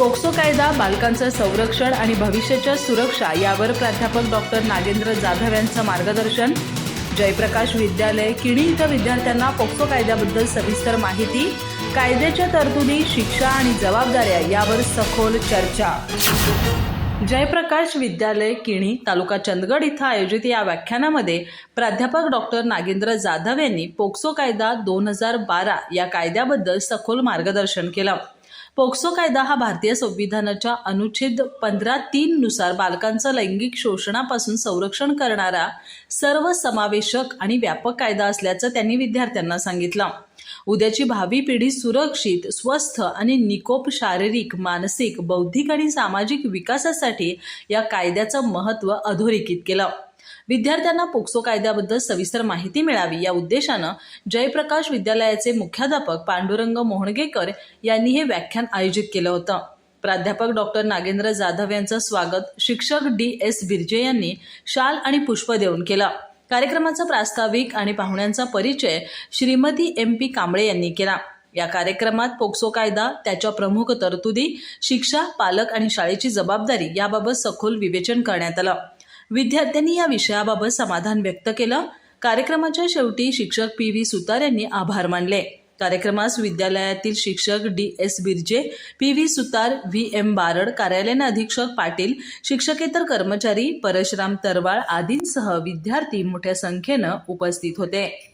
POCSO कायदा बालकांचं संरक्षण आणि भविष्याच्या सुरक्षा यावर प्राध्यापक डॉक्टर नागेंद्र जाधव यांचं मार्गदर्शन. जयप्रकाश विद्यालय किणी इथं विद्यार्थ्यांना पोक्सो कायद्याबद्दल सविस्तर माहिती कायद्याच्या तरतुदी शिक्षा आणि जबाबदाऱ्या यावर सखोल चर्चा. जयप्रकाश विद्यालय किणी तालुका चंदगड इथं आयोजित या व्याख्यानामध्ये प्राध्यापक डॉक्टर नागेंद्र जाधव यांनी पोक्सो कायदा दोन हजार बारा या कायद्याबद्दल सखोल मार्गदर्शन केलं. पोक्सो कायदा हा भारतीय संविधानाच्या अनुच्छेद पंधरा तीन नुसार बालकांचं लैंगिक शोषणापासून संरक्षण करणारा सर्वसमावेशक आणि व्यापक कायदा असल्याचं त्यांनी विद्यार्थ्यांना सांगितलं. उद्याची भावी पिढी सुरक्षित स्वस्थ आणि निकोप शारीरिक मानसिक बौद्धिक आणि सामाजिक विकासासाठी या कायद्याचं महत्त्व अधोरेखित केलं. विद्यार्थ्यांना पोक्सो कायद्याबद्दल सविस्तर माहिती मिळावी या उद्देशानं जयप्रकाश विद्यालयाचे मुख्याध्यापक पांडुरंग मोहणगेकर यांनी हे व्याख्यान आयोजित केलं होतं. प्राध्यापक डॉक्टर नागेंद्र जाधव यांचं स्वागत शिक्षक डी एस बिर्जे यांनी शाल आणि पुष्प देऊन केलं. कार्यक्रमाचा प्रास्ताविक आणि पाहुण्यांचा परिचय श्रीमती एम पी कांबळे यांनी केला. या कार्यक्रमात पोक्सो कायदा त्याच्या प्रमुख तरतुदी शिक्षा पालक आणि शाळेची जबाबदारी याबाबत सखोल विवेचन करण्यात आलं. विद्यार्थ्यांनी या विषयाबाबत समाधान व्यक्त केलं. कार्यक्रमाच्या शेवटी शिक्षक पी व्ही सुतार यांनी आभार मानले. कार्यक्रमास विद्यालयातील शिक्षक D S Birje P V Sutar V M Barad कार्यालयीन अधीक्षक पाटील शिक्षकेतर कर्मचारी परशुराम तरवाळ आदींसह विद्यार्थी मोठ्या संख्येनं उपस्थित होते.